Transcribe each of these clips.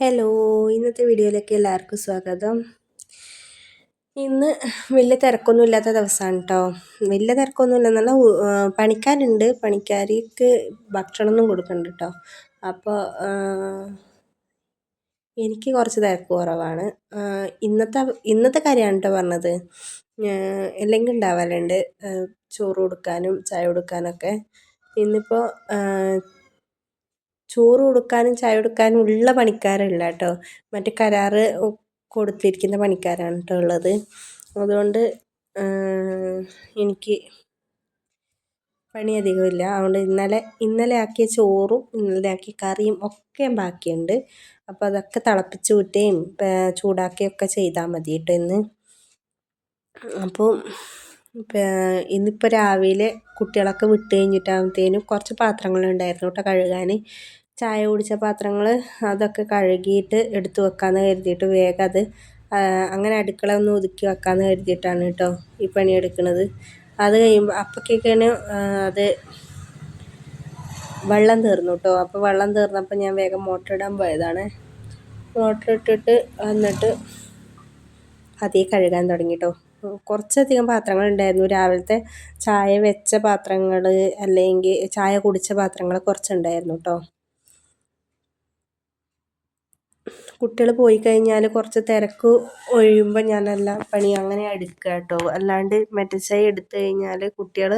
Hello ഇന്നത്തെ വീഡിയോയിലേക്ക് എല്ലാവർക്കും സ്വാഗതം. ഇന്ന് വലിയ തിരക്കൊന്നും ഇല്ലാത്ത ദിവസമാണ് കേട്ടോ വലിയ തിരക്കൊന്നും ഇല്ലെന്നല്ല പണിക്കാരുണ്ട്. പണിക്കാരിക്ക് ഭക്ഷണമൊന്നും കൊടുക്കുന്നുണ്ട് കേട്ടോ അപ്പോൾ എനിക്ക് കുറച്ച് തിരക്ക് കുറവാണ്. ഇന്നത്തെ ഇന്നത്തെ കാര്യമാണ് കേട്ടോ പറഞ്ഞത്. അല്ലെങ്കിൽ ഉണ്ടാവാറുണ്ട് ചോറ് കൊടുക്കാനും ചായ കൊടുക്കാനൊക്കെ. ഇന്നിപ്പോൾ ചോറ് കൊടുക്കാനും ചായ കൊടുക്കാനും ഉള്ള പണിക്കാരല്ല കേട്ടോ. മറ്റേ കരാറ് കൊടുത്തിരിക്കുന്ന പണിക്കാരാണ് കേട്ടോ ഉള്ളത്. അതുകൊണ്ട് എനിക്ക് പണി അധികമില്ല. അതുകൊണ്ട് ഇന്നലെ ഇന്നലെ ആക്കിയ ചോറും ഇന്നലെ ആക്കിയ കറിയും ഒക്കെ ബാക്കിയുണ്ട്. അപ്പോൾ അതൊക്കെ തിളപ്പിച്ച് വിട്ടുകയും ചൂടാക്കുകയൊക്കെ ചെയ്താൽ മതി കേട്ടോ ഇന്ന്. അപ്പോൾ ഇന്നിപ്പോൾ രാവിലെ കുട്ടികളൊക്കെ വിട്ട് കഴിഞ്ഞിട്ടാകുമ്പോഴത്തേനും കുറച്ച് പാത്രങ്ങളുണ്ടായിരുന്നു കേട്ടോ കഴുകാൻ. ചായ കുടിച്ച പാത്രങ്ങൾ അതൊക്കെ കഴുകിയിട്ട് എടുത്തു വെക്കാമെന്ന് കരുതിയിട്ട് വേഗം അത് അങ്ങനെ അടുക്കള ഒന്ന് ഒതുക്കി വെക്കാമെന്ന് കരുതിയിട്ടാണ് കേട്ടോ ഈ പണിയെടുക്കുന്നത് അത് കഴിയുമ്പോൾ അപ്പോഴേക്കാണ് അത് വെള്ളം തീർന്നു കേട്ടോ. അപ്പോൾ വെള്ളം തീർന്നപ്പോൾ ഞാൻ വേഗം മോട്ടർ ഇടാൻ പോയതാണ്. മോട്ടർ ഇട്ടിട്ട് വന്നിട്ട് അതേ കഴുകാൻ തുടങ്ങി കേട്ടോ. കുറച്ചധികം പാത്രങ്ങൾ ഉണ്ടായിരുന്നു രാവിലത്തെ ചായ വെച്ച പാത്രങ്ങൾ അല്ലെങ്കിൽ ചായ കുടിച്ച പാത്രങ്ങൾ കുറച്ചുണ്ടായിരുന്നു കേട്ടോ കുട്ടികൾ പോയി കഴിഞ്ഞാൽ കുറച്ച് തിരക്ക് ഒഴിയുമ്പോൾ ഞാൻ എല്ലാ പണി അങ്ങനെ എടുക്കുക കേട്ടോ അല്ലാണ്ട് മറ്റേ ചായ എടുത്തു കഴിഞ്ഞാൽ കുട്ടികൾ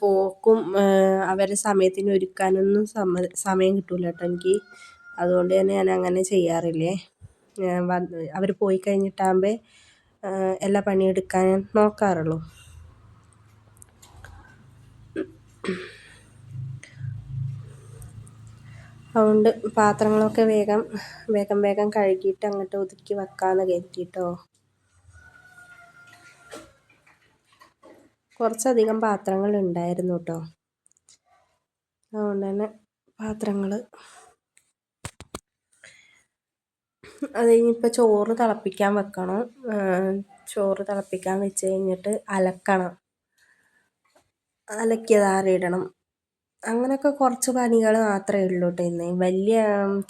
പോക്കും അവരെ സമയത്തിന് ഒരുക്കാനൊന്നും സമയം കിട്ടില്ല കേട്ടോ എനിക്ക്. അതുകൊണ്ട് തന്നെ ഞാൻ അങ്ങനെ ചെയ്യാറില്ലേ അവർ പോയി കഴിഞ്ഞിട്ടാകുമ്പോൾ എല്ലാ പണിയെടുക്കാൻ നോക്കാറുള്ളൂ. അതുകൊണ്ട് പാത്രങ്ങളൊക്കെ വേഗം വേഗം വേഗം കഴുകിയിട്ട് അങ്ങോട്ട് ഒതുക്കി വെക്കാമെന്ന് കരുതിയിട്ടോ കുറച്ചധികം പാത്രങ്ങൾ ഉണ്ടായിരുന്നു കേട്ടോ. അതുകൊണ്ട് തന്നെ പാത്രങ്ങൾ അത് കഴിഞ്ഞിപ്പോൾ ചോറ് തിളപ്പിക്കാൻ വെക്കണം. ചോറ് തിളപ്പിക്കാൻ വെച്ച് കഴിഞ്ഞിട്ട് അലക്കണം. അലക്കിയത് ആറിയിടണം അങ്ങനെയൊക്കെ കുറച്ച് പണികൾ മാത്രമേ ഉള്ളൂ കേട്ടോ ഇന്ന്. വലിയ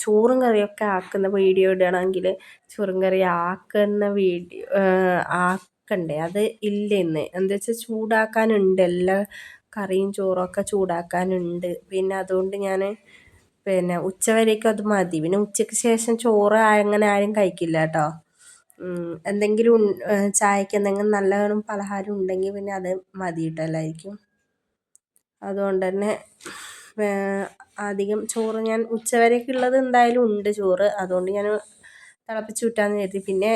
ചോറും കറിയൊക്കെ ആക്കുന്ന വീഡിയോ ഇടണമെങ്കിൽ ചോറും കറി ആക്കുന്ന വീഡിയോ ആക്കണ്ടേ? അത് ഇല്ല ഇന്ന്. എന്താ വെച്ചാൽ ചൂടാക്കാനുണ്ട്. എല്ലാ കറിയും ചോറൊക്കെ ചൂടാക്കാനുണ്ട്. പിന്നെ അതുകൊണ്ട് ഞാൻ പിന്നെ ഉച്ചവരേക്കും അത് മതി. പിന്നെ ഉച്ചയ്ക്ക് ശേഷം ചോറ് അങ്ങനെ ആരും കഴിക്കില്ല കേട്ടോ. എന്തെങ്കിലും ചായക്ക് എന്തെങ്കിലും നല്ലവണ്ണം പലഹാരം ഉണ്ടെങ്കിൽ പിന്നെ അത് മതി അതുകൊണ്ട് തന്നെ അധികം ചോറ് ഞാൻ ഉച്ചവരേക്കുള്ളത് എന്തായാലും ഉണ്ട് ചോറ്. അതുകൊണ്ട് ഞാൻ തിളപ്പിച്ച് വിട്ടാന്ന് കരുതി. പിന്നെ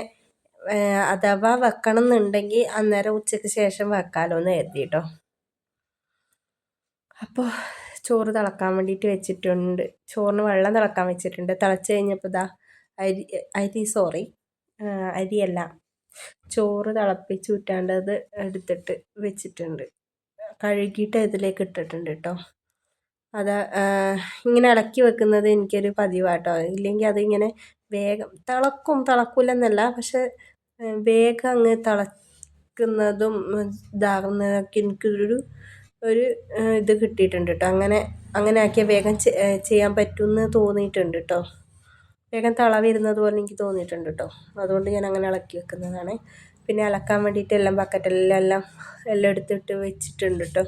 അഥവാ വെക്കണം എന്നുണ്ടെങ്കിൽ അന്നേരം ഉച്ചയ്ക്ക് ശേഷം വെക്കാമല്ലോ എന്ന് കരുതി കേട്ടോ. അപ്പോൾ ചോറ് തിളക്കാൻ വേണ്ടിയിട്ട് വെച്ചിട്ടുണ്ട്. ചോറിന് വെള്ളം തിളക്കാൻ വെച്ചിട്ടുണ്ട്. തിളച്ച് കഴിഞ്ഞപ്പോൾ ഇതാ അരി അരി സോറി അരിയല്ല. ചോറ് തിളപ്പിച്ച് ഊറ്റാണ്ടത് എടുത്തിട്ട് വെച്ചിട്ടുണ്ട്. കഴുകിയിട്ട് ഇതിലേക്ക് ഇട്ടിട്ടുണ്ട് കേട്ടോ അത് ഇങ്ങനെ ഇളക്കി വെക്കുന്നത് എനിക്കൊരു പതിവാട്ടോ. ഇല്ലെങ്കിൽ അതിങ്ങനെ വേഗം തിളക്കും. തിളക്കില്ലെന്നല്ല പക്ഷെ വേഗം അങ്ങ് തിളക്കുന്നതും ഇതാകുന്നതൊക്കെ എനിക്കൊരു ഒരു ഇത് കിട്ടിയിട്ടുണ്ട് കേട്ടോ അങ്ങനെ അങ്ങനെ ആക്കിയാൽ വേഗം ചെയ്യാൻ പറ്റുമെന്ന് തോന്നിയിട്ടുണ്ട് കേട്ടോ വേഗം തള വരുന്നത് പോലെ എനിക്ക് തോന്നിയിട്ടുണ്ട് കേട്ടോ അതുകൊണ്ട് ഞാൻ അങ്ങനെ ഇളക്കി വെക്കുന്നതാണ്. പിന്നെ അലക്കാൻ വേണ്ടിയിട്ട് എല്ലാം ബക്കറ്റെല്ലാം എല്ലാം എല്ലാം എടുത്തിട്ട് വെച്ചിട്ടുണ്ട് കേട്ടോ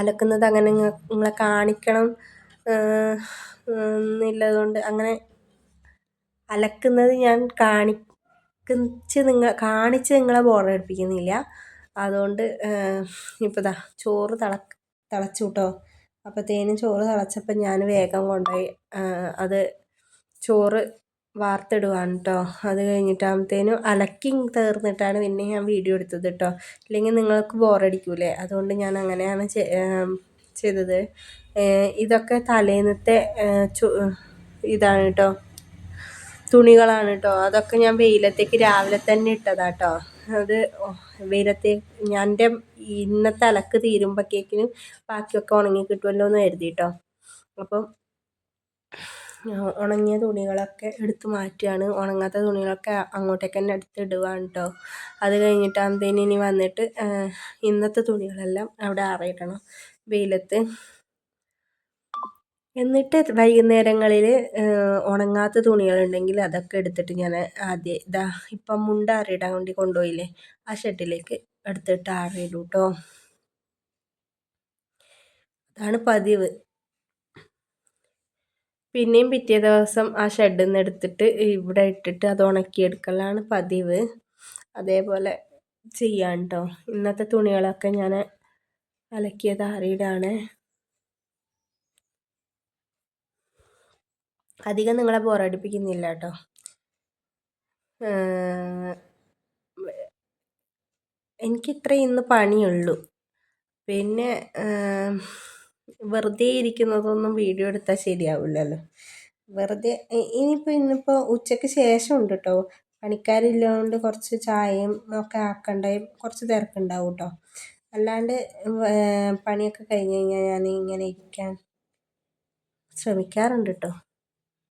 അലക്കുന്നത് അങ്ങനെ നിങ്ങളെ കാണിക്കണം എന്നുള്ളതുകൊണ്ട് അങ്ങനെ അലക്കുന്നത് ഞാൻ കാണിച്ച് നിങ്ങൾ കാണിച്ച് നിങ്ങളെ ബോറടിപ്പിക്കുന്നില്ല. അതുകൊണ്ട് ഇപ്പോൾ ദാ ചോറ് തിള തിളച്ചു കേട്ടോ അപ്പോഴത്തേനും ചോറ് തിളച്ചപ്പോൾ ഞാൻ വേഗം കൊണ്ടുപോയി അത് ചോറ് വാർത്തിടുവാണ് കേട്ടോ അത് കഴിഞ്ഞിട്ടാകുമ്പോഴത്തേനും അലക്കി തീർന്നിട്ടാണ് പിന്നെ ഞാൻ വീഡിയോ എടുത്തത് കേട്ടോ ഇല്ലെങ്കിൽ നിങ്ങൾക്ക് ബോറടിക്കൂലേ? അതുകൊണ്ട് ഞാൻ അങ്ങനെയാണ് ചെയ്തത്. ഇതൊക്കെ തലേന്നത്തെ ഇതാണ് കേട്ടോ തുണികളാണ് കേട്ടോ അതൊക്കെ ഞാൻ വെയിലത്തേക്ക് രാവിലെ തന്നെ ഇട്ടതാട്ടോ അത് വെയിലത്തെ ഞാൻ എന്റെ ഇന്നത്തെ അലക്ക് തീരുമ്പോഴത്തേക്കിനും ബാക്കിയൊക്കെ ഉണങ്ങി കിട്ടുമല്ലോ എന്ന് കരുതി കേട്ടോ അപ്പം ഉണങ്ങിയ തുണികളൊക്കെ എടുത്ത് മാറ്റുകയാണ്. ഉണങ്ങാത്ത തുണികളൊക്കെ അങ്ങോട്ടേക്ക് തന്നെ എടുത്ത് ഇടുകയാണ് കേട്ടോ അത് കഴിഞ്ഞിട്ടാകുമ്പോഴത്തേന് ഇനി വന്നിട്ട് ഇന്നത്തെ തുണികളെല്ലാം അവിടെ ആറിയിടണം. വെയിലത്ത് എന്നിട്ട് വൈകുന്നേരങ്ങളിൽ ഉണങ്ങാത്ത തുണികളുണ്ടെങ്കിൽ അതൊക്കെ എടുത്തിട്ട് ഞാൻ ആദ്യം ഇതാ ഇപ്പം മുണ്ട ആറിയിടാൻ വേണ്ടി കൊണ്ടുപോയില്ലേ ആ ഷെഡിലേക്ക് എടുത്തിട്ട് ആറിയിടും കേട്ടോ അതാണ് പതിവ്. പിന്നെയും പിറ്റേ ദിവസം ആ ഷെഡിൽ നിന്ന് എടുത്തിട്ട് ഇവിടെ ഇട്ടിട്ട് അത് ഉണക്കിയെടുക്കലാണ് പതിവ്. അതേപോലെ ചെയ്യാൻ കേട്ടോ ഇന്നത്തെ തുണികളൊക്കെ ഞാൻ അലക്കിയത് ആറിയിടാണ്. അധികം നിങ്ങളെ ബോറടിപ്പിക്കുന്നില്ല കേട്ടോ. എനിക്കിത്രേ ഇന്ന് പണിയുള്ളൂ. പിന്നെ വെറുതെ ഇരിക്കുന്നതൊന്നും വീഡിയോ എടുത്താൽ ശരിയാവില്ലല്ലോ വെറുതെ ഇനിയിപ്പോൾ ഇന്നിപ്പോൾ ഉച്ചയ്ക്ക് ശേഷം ഉണ്ട് കേട്ടോ പണിക്കാരില്ലാണ്ട് കുറച്ച് ചായയും ഒക്കെ ആക്കണ്ടേ കുറച്ച് തിരക്കുണ്ടാവും കേട്ടോ അല്ലാണ്ട് പണിയൊക്കെ കഴിഞ്ഞ് കഴിഞ്ഞാൽ ഞാൻ ഇങ്ങനെ ഇരിക്കാൻ ശ്രമിക്കാറുണ്ട് കേട്ടോ